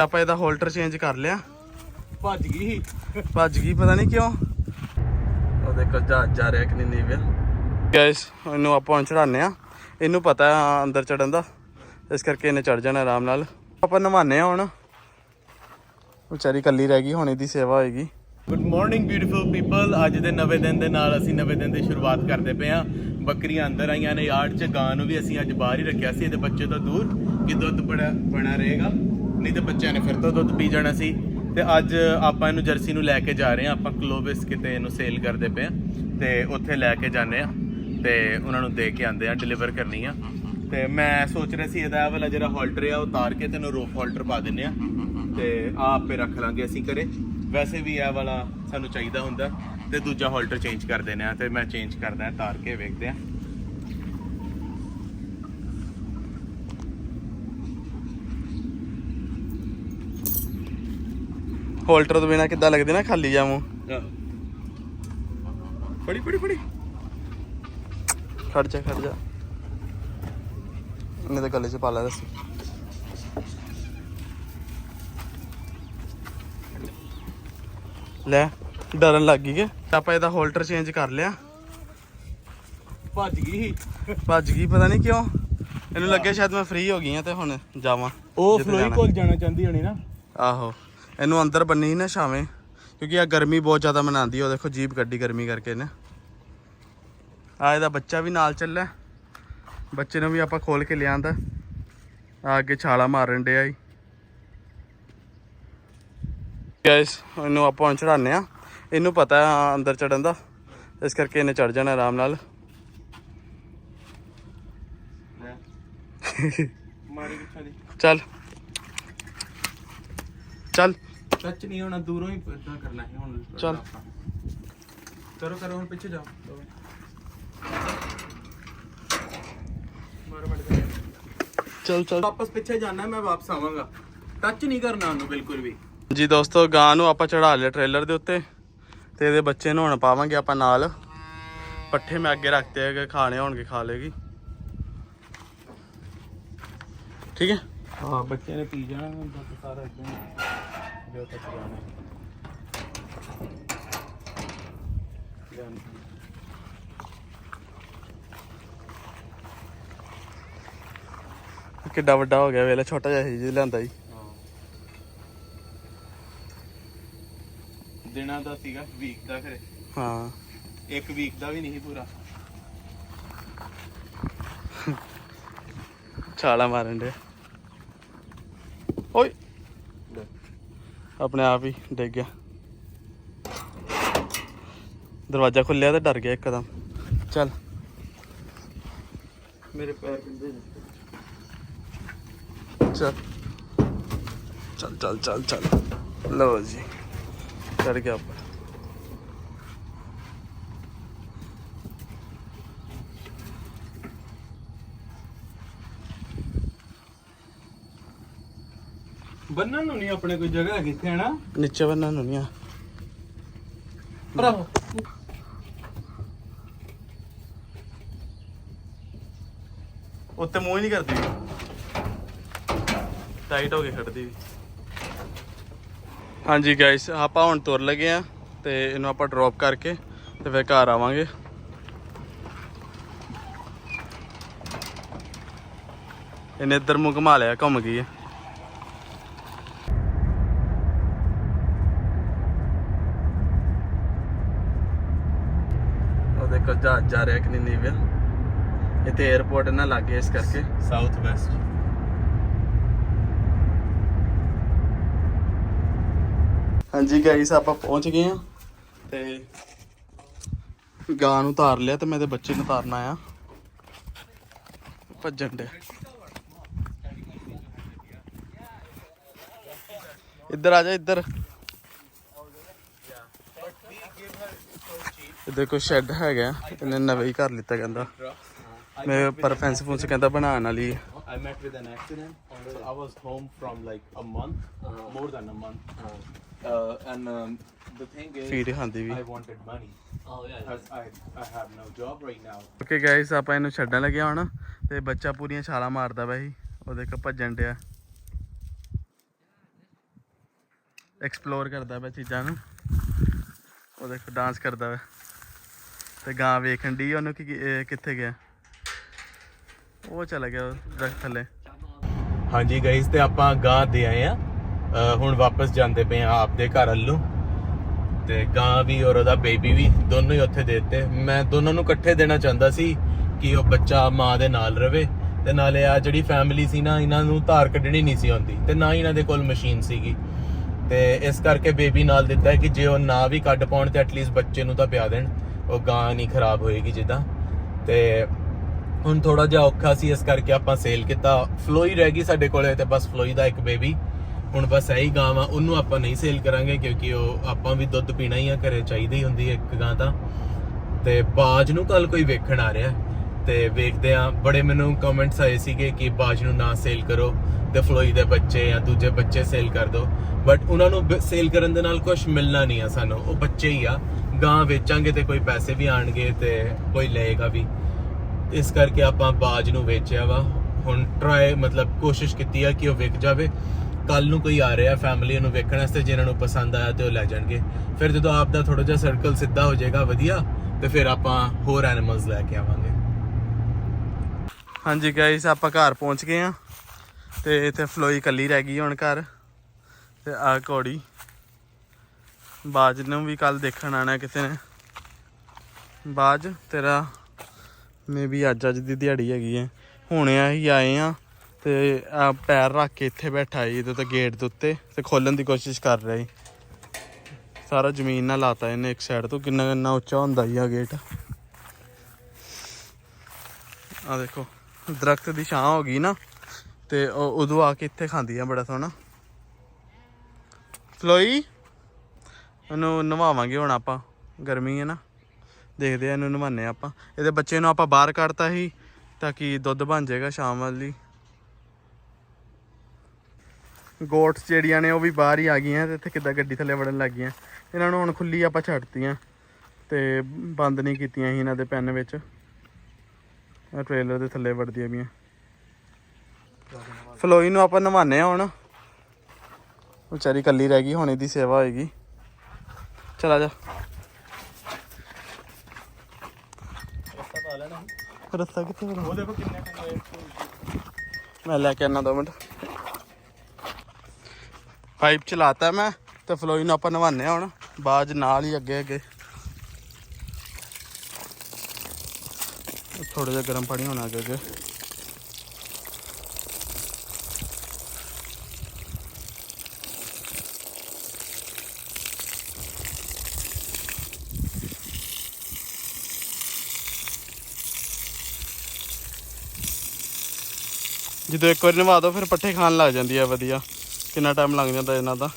ਆਪਾਂ ਇਹਦਾ holder change ਕਰ ਲਿਆ। ਭੱਜ ਗਈ ਭੱਜ ਗਈ ਪਤਾ ਨਹੀਂ ਕਿਉਂ। ਉਹ ਦੇਖੋ ਜਹਾਜ਼ ਜਾ ਰਿਹਾ ਕਿ ਨਹੀਂ ਪਿਆ ਗਾਇਸ ਇਹਨੂੰ ਆਪਾਂ ਚੜਾਉਂਦੇ ਆ ਇਹਨੂੰ ਪਤਾ ਅੰਦਰ ਚੜਨ ਦਾ। ਇਸ ਕਰਕੇ ਇਹਨੇ ਚੜ ਜਾਣਾ ਆਰਾਮ ਨਾਲ। ਆਪਾਂ ਨਵਾਨੇ ਆ ਹੁਣ। ਵਿਚਾਰੀ ਕੱਲੀ ਰਹਿ ਗਈ ਹੁਣ ਇਹਦੀ ਸੇਵਾ ਹੋਏਗੀ। ਗੁੱਡ ਮਾਰਨਿੰਗ ਬਿਊਟੀਫੁਲ ਪੀਪਲ ਅੱਜ ਦੇ ਨਵੇਂ ਦਿਨ ਦੇ ਨਾਲ ਅਸੀਂ ਨਵੇਂ ਦਿਨ ਦੀ ਸ਼ੁਰੂਆਤ ਕਰਦੇ ਪਏ ਹਾਂ। ਬੱਕਰੀਆਂ ਅੰਦਰ ਆਈਆਂ ਨੇ ਯਾਰਡ 'ਚ ਗਾਂ ਨੂੰ ਵੀ ਅਸੀਂ ਅੱਜ ਬਾਹਰ ਹੀ ਰੱਖਿਆ ਸੀ। ਇਹਦੇ ਬੱਚੇ ਤੋਂ ਦੂਰ ਕਿ ਦੁੱਧ ਬੜਾ ਬਣਾ ਰਹੇਗਾ। ਨਹੀਂ ਤੇ ਬੱਚਿਆਂ ਨੇ ਫਿਰ ਤੋਂ ਦੁੱਧ ਪੀ ਜਾਣਾ ਸੀ। ਤੇ ਅੱਜ ਆਪਾਂ ਇਹਨੂੰ ਜਰਸੀ ਨੂੰ ਲੈ ਕੇ ਜਾ ਰਹੇ ਹਾਂ। ਆਪਾਂ ਕਲੋਬਿਸ ਕਿਤੇ ਇਹਨੂੰ ਸੇਲ ਕਰਦੇ ਪਏ ਹਾਂ। ਤੇ ਉੱਥੇ ਲੈ ਕੇ ਜਾਂਦੇ ਆ ਤੇ ਉਹਨਾਂ ਨੂੰ ਦੇ ਕੇ ਆਂਦੇ ਆ ਡਿਲੀਵਰ ਕਰਨੀ ਆ। ਤੇ ਮੈਂ ਸੋਚ ਰਿਹਾ ਸੀ ਇਹਦਾ ਇਹ ਵਾਲਾ ਜਿਹੜਾ ਹੋਲਡਰ ਆ, ਉਹ ਉਤਾਰ ਕੇ ਤੈਨੂੰ ਰੋਪ ਹੋਲਡਰ ਪਾ ਦਿੰਨੇ ਆ ਤੇ ਆ ਆਪੇ ਰੱਖ ਲਾਂਗੇ ਅਸੀਂ ਘਰੇ। ਵੈਸੇ ਵੀ ਇਹ ਵਾਲਾ ਸਾਨੂੰ ਚਾਹੀਦਾ ਹੁੰਦਾ। ਤੇ ਦੂਜਾ ਹੋਲਡਰ ਚੇਂਜ ਕਰ ਦਿੰਨੇ ਆ ਤੇ ਮੈਂ ਚੇਂਜ ਕਰਦਾ ਤਾਰ ਕੇ ਵੇਖਦੇ ਆ ਹੋਲਡਰ ਤੋਂ ਬਿਨਾ ਕਿੱਦਾਂ ਲੱਗਦੇ ਨਾ ਖਾਲੀ ਜਾਮੂ ਫੜੀ ਫੜੀ ਫੜੀ। ਖੜ ਜਾ ਖੜ ਜਾ। ਇਹਨੇ ਤਾਂ ਗਲੇ 'ਚ ਪਾ ਲਿਆ ਦੱਸ। ਲੈ ਡਰਨ ਲੱਗ ਗਈ ਕਿ? ਆਪਾਂ ਇਹਦਾ ਹੋਲਡਰ ਚੇਂਜ ਕਰ ਲਿਆ। ਭੱਜ ਗਈ ਭੱਜ ਗਈ ਪਤਾ ਨਹੀਂ ਕਿਉਂ। ਇਹਨੂੰ ਲੱਗਿਆ ਸ਼ਾਇਦ ਮੈਂ ਫ੍ਰੀ ਹੋ ਗਈ ਆ ਤੇ ਹੁਣ ਜਾਵਾਂ ਉਹ ਫਲੋਈ। ਕੋਲ ਜਾਣਾ ਚਾਹੁੰਦੀ ਹੋਣੀ ਨਾ। ਆਹੋ। ਇਹਨੂੰ ਅੰਦਰ ਬੰਨੀ ਨਾ ਛਾਵੇਂ ਕਿਉਂਕਿ ਆ ਗਰਮੀ ਬਹੁਤ ਜ਼ਿਆਦਾ ਮਨਾਉਂਦੀ ਉਹ ਦੇਖੋ ਜੀਪ ਗੱਡੀ ਗਰਮੀ ਕਰਕੇ ਨੇ ਆ ਇਹਦਾ ਬੱਚਾ ਵੀ ਨਾਲ ਚੱਲਿਆ। ਬੱਚੇ ਨੂੰ ਵੀ ਆਪਾਂ ਖੋਲ ਕੇ ਲਿਆਂਦਾ। ਆ ਅੱਗੇ ਛਾਲਾ ਮਾਰਨ ਡਿਆ ਈ। ਗਾਇਸ ਇਹਨੂੰ ਆਪਾਂ ਚੜਾਉਂਦੇ ਆ ਇਹਨੂੰ ਪਤਾ ਹੈ ਅੰਦਰ ਚੜਨ ਦਾ। ਇਸ ਕਰਕੇ ਇਹਨੇ ਚੜ ਜਾਣਾ ਆਰਾਮ ਨਾਲ। ਮਾਰੀ ਚੱਲ। ਚੱਲ। ਟੱਚ ਨਹੀਂ ਹੋਣਾ ਦੂਰੋਂ ਹੀ ਇਦਾਂ ਕਰਨਾ ਹੈ ਹੁਣ ਚੱਲ। ਕਰੋ ਕਰੋ ਹੁਣ ਪਿੱਛੇ ਜਾਓ। ਮਾਰ ਮਾਰ ਚੱਲ ਚੱਲ। ਵਾਪਸ ਪਿੱਛੇ ਜਾਣਾ ਮੈਂ ਵਾਪਸ ਆਵਾਂਗਾ। ਟੱਚ ਨਹੀਂ ਕਰਨਾ ਉਹਨੂੰ ਬਿਲਕੁਲ ਵੀ। ਜੀ ਦੋਸਤੋ ਗਾਂ ਨੂੰ ਆਪਾਂ ਚੜਾ ਲਿਆ ਟ੍ਰੇਲਰ ਦੇ ਉੱਤੇ ਤੇ ਇਹਦੇ ਬੱਚੇ ਨੂੰ ਹੁਣ ਪਾਵਾਂਗੇ ਆਪਾਂ ਨਾਲ। ਪੱਠੇ ਮੈਂ ਅੱਗੇ ਰੱਖਤੇ ਹੈਗੇ ਖਾਣੇ ਹੋਣਗੇ ਖਾ ਲੇਗੀ ਠੀਕ ਹੈ? ਹਾਂ ਬੱਚੇ ਨੇ ਪੀ ਜਾਣਾ ਹੁੰਦਾ ਸਾਰਾ ਇਦਾਂ ਜੋ ਤੱਕ ਜਾਣਾ। ਕਿੱਡਾ ਵੱਡਾ ਹੋ ਗਿਆ ਵੇਲੇ ਛੋਟਾ ਜਿਹਾ ਸੀ ਜੀ ਲਿਆਂਦਾ ਜੀ। ਦਿਨਾਂ ਦਾ ਸੀਗਾ ਵੀਕ ਦਾ ਫਿਰ। ਹਾਂ। ਇੱਕ ਵੀਕ ਦਾ ਵੀ ਨਹੀਂ ਪੂਰਾ। ਛਾਲਾ ਮਾਰਨ ਦੇ। ਆਪਣੇ ਆਪ ਹੀ ਡਿੱਗ ਗਿਆ ਦਰਵਾਜ਼ਾ ਖੁੱਲਿਆ ਤੇ ਡਰ ਗਿਆ ਇੱਕਦਮ ਚੱਲ ਮੇਰੇ ਪੈਰ ਪਿੰਦੇ ਨੇ ਚੱਲ ਚੱਲ ਚੱਲ ਚੱਲ ਚੱਲ ਲਓ ਜੀ ਚੜ ਗਿਆ ਉੱਪਰ ਬੰਨਣ ਨੂੰ ਨਹੀਂ ਆਪਣੇ ਕੋਈ ਜਗ੍ਹਾ ਹੈਗੀ ਇੱਥੇ ਹਨਾ? ਨੀਚੇ ਬੰਨਣ ਨੂੰ ਨਹੀਂ ਆ। ਭਰਾਵੋ। ਉੱਤੇ ਮੂੰਹ ਹੀ ਨਹੀਂ ਕਰਦੀ। ਟਾਈਟ ਹੋ ਕੇ ਖੜਦੀ ਵੀ। ਹਾਂਜੀ ਗਾਇਸ ਆਪਾਂ ਹੁਣ ਤੁਰ ਲਗੇ ਆ ਤੇ ਇਹਨੂੰ ਆਪਾਂ ਡ੍ਰੌਪ ਕਰਕੇ ਤੇ ਫਿਰ ਘਰ ਆਵਾਂਗੇ। ਇਹਨੇ ਇੱਧਰ ਮੂੰਹ ਘੁਮਾ ਲਿਆ ਘੁੰਮ ਗਈ ਹੈ ਦੇਖੋ ਜਹਾਜ਼ ਜਾ ਰਿਹਾ ਕਿ ਨਹੀਂ ਪਿਆ ਇੱਥੇ 에어ਪੋਰਟ ਨਾ ਲੱਗੇ ਇਸ ਕਰਕੇ। ਸਾਊਥ ਵੈਸਟ ਹਾਂਜੀ ਗਾਈਸ ਆਪਾਂ ਪਹੁੰਚ ਗਏ ਆ ਤੇ ਗਾਂ ਨੂੰ ਉਤਾਰ ਲਿਆ ਤੇ ਮੈਂ ਤੇ ਬੱਚੇ ਨੂੰ ਉਤਾਰਨਾ ਆ ਭੱਜਣ ਦੇ ਇੱਧਰ ਆ ਜਾ ਇੱਧਰ। ਇਹ ਦੇਖੋ ਸ਼ੈੱਡ ਹੈਗਾ ਇਹਨੇ ਨਵੇਂ ਹੀ ਘਰ ਲਿੱਤਾ ਕਹਿੰਦਾ ਮੈਂ ਪਰ ਫੈਂਸ ਫੂੰਸ ਕਹਿੰਦਾ ਬਣਾਉਣ ਵਾਲੀ ਹੈ। I met with an accident. So I was home from like a month, more than a month. Uh, and um, the thing is, feed ਖਾਂਦੀ ਵੀ I wanted money. Oh yeah. Because I I have no job right now. Okay guys ਆਪਾਂ ਇਹਨੂੰ ਛੱਡਣ ਲੱਗਿਆ ਹੁਣ ਤੇ ਬੱਚਾ ਪੂਰੀਆਂ ਛਾਲਾਂ ਮਾਰਦਾ ਸੀ ਉਹ ਦੇਖੋ ਭੱਜਣ ਡਿਆ ਐਕਸਪਲੋਰ ਕਰਦਾ ਵਾ ਚੀਜ਼ਾਂ ਨੂੰ ਉਹ ਦੇਖੋ ਡਾਂਸ ਕਰਦਾ ਵਾ ਤੇ ਗਾਂ ਵੇਖਣ ਦੀ ਉਹਨੂੰ ਕਿ ਕਿੱਥੇ ਗਿਆ। ਉਹ ਚਲਾ ਗਿਆ ਦਰਖਤ ਥੱਲੇ। ਹਾਂਜੀ ਗਾਇਸ, ਤੇ ਆਪਾਂ ਗਾਂ ਦੇ ਆਏ ਆ। ਹੁਣ ਵਾਪਸ ਜਾਂਦੇ ਪਏ ਆ ਆਪਦੇ ਘਰ ਵੱਲੋਂ। ਤੇ ਗਾਂ ਵੀ ਔਰ ਉਹਦਾ ਬੇਬੀ ਵੀ ਦੋਨੋਂ ਹੀ ਉੱਥੇ ਦੇ ਮੈਂ ਦੋਨਾਂ ਨੂੰ ਇਕੱਠੇ ਦੇਣਾ ਚਾਹੁੰਦਾ ਸੀ ਕਿ ਉਹ ਬੱਚਾ ਮਾਂ ਦੇ ਨਾਲ ਰਵੇ। ਤੇ ਨਾਲੇ ਆ ਜਿਹੜੀ ਫੈਮਿਲੀ ਸੀ ਨਾ, ਇਹਨਾਂ ਨੂੰ ਧਾਰ ਕੱਢਣੀ ਨਹੀਂ ਸੀ ਆਉਂਦੀ। ਤੇ ਨਾ ਹੀ ਇਹਨਾਂ ਦੇ ਕੋਲ ਮਸ਼ੀਨ ਸੀਗੀ। ਤੇ ਇਸ ਕਰਕੇ ਬੇਬੀ ਨਾਲ ਦਿੱਤਾ ਕਿ ਜੇ ਉਹ ਨਾ ਵੀ ਕੱਢ ਪਾਉਣ ਤੇ ਐਟਲੀਸਟ ਬੱਚੇ ਨੂੰ ਤਾਂ ਪਿਆ ਦੇਣ। ਉਹ ਗਾਂ ਨਹੀਂ ਖਰਾਬ ਹੋਏਗੀ ਜਿੱਦਾਂ। ਤੇ ਹੁਣ ਥੋੜਾ ਜਿਹਾ ਔਖਾ ਸੀ ਇਸ ਕਰਕੇ ਆਪਾਂ ਸੇਲ ਕੀਤਾ। ਫਲੋਈ ਰਹਿ ਗਈ ਸਾਡੇ ਕੋਲੇ ਤੇ ਬਸ ਫਲੋਈ ਦਾ ਇੱਕ ਬੇਬੀ ਹੁਣ ਬਸ ਇਹੀ ਗਾਂ ਵਾ, ਉਹਨੂੰ ਆਪਾਂ ਨਹੀਂ ਸੇਲ ਕਰਾਂਗੇ ਕਿਉਂਕਿ ਉਹ ਆਪਾਂ ਵੀ ਦੁੱਧ ਪੀਣਾ ਹੀ ਆ, ਘਰੇ ਚਾਹੀਦੀ ਹੁੰਦੀ ਹੈ ਇੱਕ ਗਾਂ ਤਾਂ। ਤੇ ਬਾਜ ਨੂੰ ਕੱਲ ਕੋਈ ਵੇਖਣ ਆ ਰਿਹਾ ਤੇ ਵੇਖਦੇ ਆ ਬੜੇ ਮੈਨੂੰ ਕਮੈਂਟਸ ਆਏ ਸੀਗੇ ਕਿ ਬਾਜ ਨੂੰ ਨਾ ਸੇਲ ਕਰੋ ਤੇ ਫਲੋਈ ਦੇ ਬੱਚੇ ਜਾਂ ਦੂਜੇ ਬੱਚੇ ਸੇਲ ਕਰ ਦਿਓ ਬਟ ਉਹਨਾਂ ਨੂੰ ਸੇਲ ਕਰਨ ਦੇ ਨਾਲ ਕੁਝ ਮਿਲਣਾ ਨਹੀਂ ਆ ਸਾਨੂੰ, ਉਹ ਬੱਚੇ ਹੀ ਆ। ਗਾਂ ਵੇਚਾਂਗੇ ਤੇ ਕੋਈ ਪੈਸੇ ਵੀ ਆਣਗੇ ਤੇ ਕੋਈ ਲਏਗਾ ਵੀ। ਇਸ ਕਰਕੇ ਆਪਾਂ ਬਾਜ ਨੂੰ ਵੇਚਿਆ ਵਾ। ਹੁਣ ਟਰਾਈ ਮਤਲਬ ਕੋਸ਼ਿਸ਼ ਕੀਤੀ ਆ ਕਿ ਉਹ ਵਿਕ ਜਾਵੇ। ਕੱਲ ਨੂੰ ਕੋਈ ਆ ਰਿਹਾ ਫੈਮਿਲੀ ਨੂੰ ਵੇਖਣ ਵਾਸਤੇ ਜਿਨ੍ਹਾਂ ਨੂੰ ਪਸੰਦ ਆਇਆ ਤੇ ਉਹ ਲੈ ਜਾਣਗੇ। ਫਿਰ ਜਦੋਂ ਆਪ ਦਾ ਥੋੜਾ ਜਿਹਾ ਸਰਕਲ ਸਿੱਧਾ ਹੋ ਜਾਏਗਾ, ਵਧੀਆ। ਤੇ ਫਿਰ ਆਪਾਂ ਹੋਰ ਐਨੀਮਲਸ ਲੈ ਕੇ ਆਵਾਂਗੇ। ਹਾਂਜੀ ਗਾਇਸ ਆਪਾਂ ਘਰ ਪਹੁੰਚ ਗਏ ਆ। ਤੇ ਇੱਥੇ ਫਲੋਈ ਕੱਲੀ ਰਹਿ ਗਈ ਹੁਣ ਘਰ। ਤੇ ਆ ਘੋੜੀ ਬਾਜ ਨੂੰ ਵੀ ਕੱਲ ਦੇਖਣ ਆਣਾ ਕਿਸੇ ਨੇ। ਬਾਜ, ਤੇਰਾ ਮੇਬੀ ਅੱਜ ਅੱਜ ਦੀ ਦਿਹਾੜੀ ਹੈਗੀ ਹੈ ਹੁਣੇ ਅਸੀਂ ਆਏ ਆ ਤੇ ਆ ਪੈਰ ਰੱਖ ਕੇ ਇੱਥੇ ਬੈਠਾ ਜੀ ਇਹਦੇ ਤੇ ਗੇਟ ਦੇ ਉੱਤੇ ਤੇ ਖੋਲਣ ਦੀ ਕੋਸ਼ਿਸ਼ ਕਰ ਰਿਹਾ ਜੀ ਸਾਰਾ ਜ਼ਮੀਨ ਨਾਲ ਲਾਤਾ ਇਹਨੇ ਇੱਕ ਸਾਈਡ ਤੋਂ, ਕਿੰਨਾ ਕਿੰਨਾ ਉੱਚਾ ਹੁੰਦਾ ਹੀ ਆ ਗੇਟ ਆ ਦੇਖੋ, ਦਰਖਤ ਦੀ ਛਾਂ ਹੋ ਗਈ ਨਾ, ਤੇ ਉਹ ਉਦੋਂ ਆ ਕੇ ਇੱਥੇ ਖਾਂਦੀ ਆ ਬੜਾ ਸੋਹਣਾ। ਫਲੋਈ ਇਹਨੂੰ ਨਵਾਵਾਂਗੇ ਹੁਣ ਆਪਾਂ। ਗਰਮੀ ਹੈ ਨਾ। ਦੇਖਦੇ ਆ ਇਹਨੂੰ ਨਵਾਨੇ ਆਪਾਂ। ਇਹਦੇ ਬੱਚੇ ਨੂੰ ਆਪਾਂ ਬਾਹਰ ਕੱਢਤਾ ਸੀ, ਤਾਂ ਕਿ ਦੁੱਧ ਬਣ ਜਾਏਗਾ ਸ਼ਾਮ ਵਾਲੀ। ਗੋਟਸ ਜਿਹੜੀਆਂ ਨੇ ਉਹ ਵੀ ਬਾਹਰ ਹੀ ਆ ਗਈਆਂ ਤੇ ਇੱਥੇ ਕਿੱਦਾਂ ਗੱਡੀ ਥੱਲੇ ਵੜਨ ਲੱਗ ਗਈਆਂ। ਇਹਨਾਂ ਨੂੰ ਹੁਣ ਖੁੱਲੀ ਆਪਾਂ ਛੱਡਤੀਆਂ ਤੇ ਬੰਦ ਨਹੀਂ ਕੀਤੀਆਂ ਸੀ ਇਹਨਾਂ ਦੇ ਪੈਨ ਵਿੱਚ। ਆ ਟ੍ਰੇਲਰ ਦੇ ਥੱਲੇ ਵੜਦੀਆਂ ਪਈਆਂ। ਫਲੋਈ ਨੂੰ ਆਪਾਂ ਨਵਾਨੇ ਆ ਹੁਣ। ਵਿਚਾਰੀ ਕੱਲੀ ਰਹਿ ਗਈ, ਹੁਣ ਇਹਦੀ ਸੇਵਾ ਹੋਏਗੀ। ਚਲਾ ਜਾ। ਰਸਤਾ ਕਿੱਥੇ ਬਣਾ ਉਹ ਦੇਖੋ ਕਿੰਨੇ ਮੈਂ ਲੈ ਕੇ ਆਣਾ ਦੋ ਮਿੰਟ। ਪਾਈਪ ਚਲਾਤਾ ਮੈਂ ਤੇ ਫਲੋਈ ਨੂੰ ਆਪਾਂ ਨਵਾਨੇ ਹੁਣ। ਬਾਜ ਨਾਲ ਹੀ ਅੱਗੇ ਅੱਗੇ। ਥੋੜਾ ਜਿਹਾ ਗਰਮ ਪਾਣੀ ਹੋਣਾ ਅੱਗੇ ਅੱਗੇ। ਜਦੋਂ ਇੱਕ ਵਾਰੀ ਨਵਾ ਦੋ ਫਿਰ ਪੱਠੇ ਖਾਣ ਲੱਗ ਜਾਂਦੀ ਆ ਵਧੀਆ। ਕਿੰਨਾ ਟਾਈਮ ਲੱਗ ਜਾਂਦਾ ਇਹਨਾਂ ਦਾ।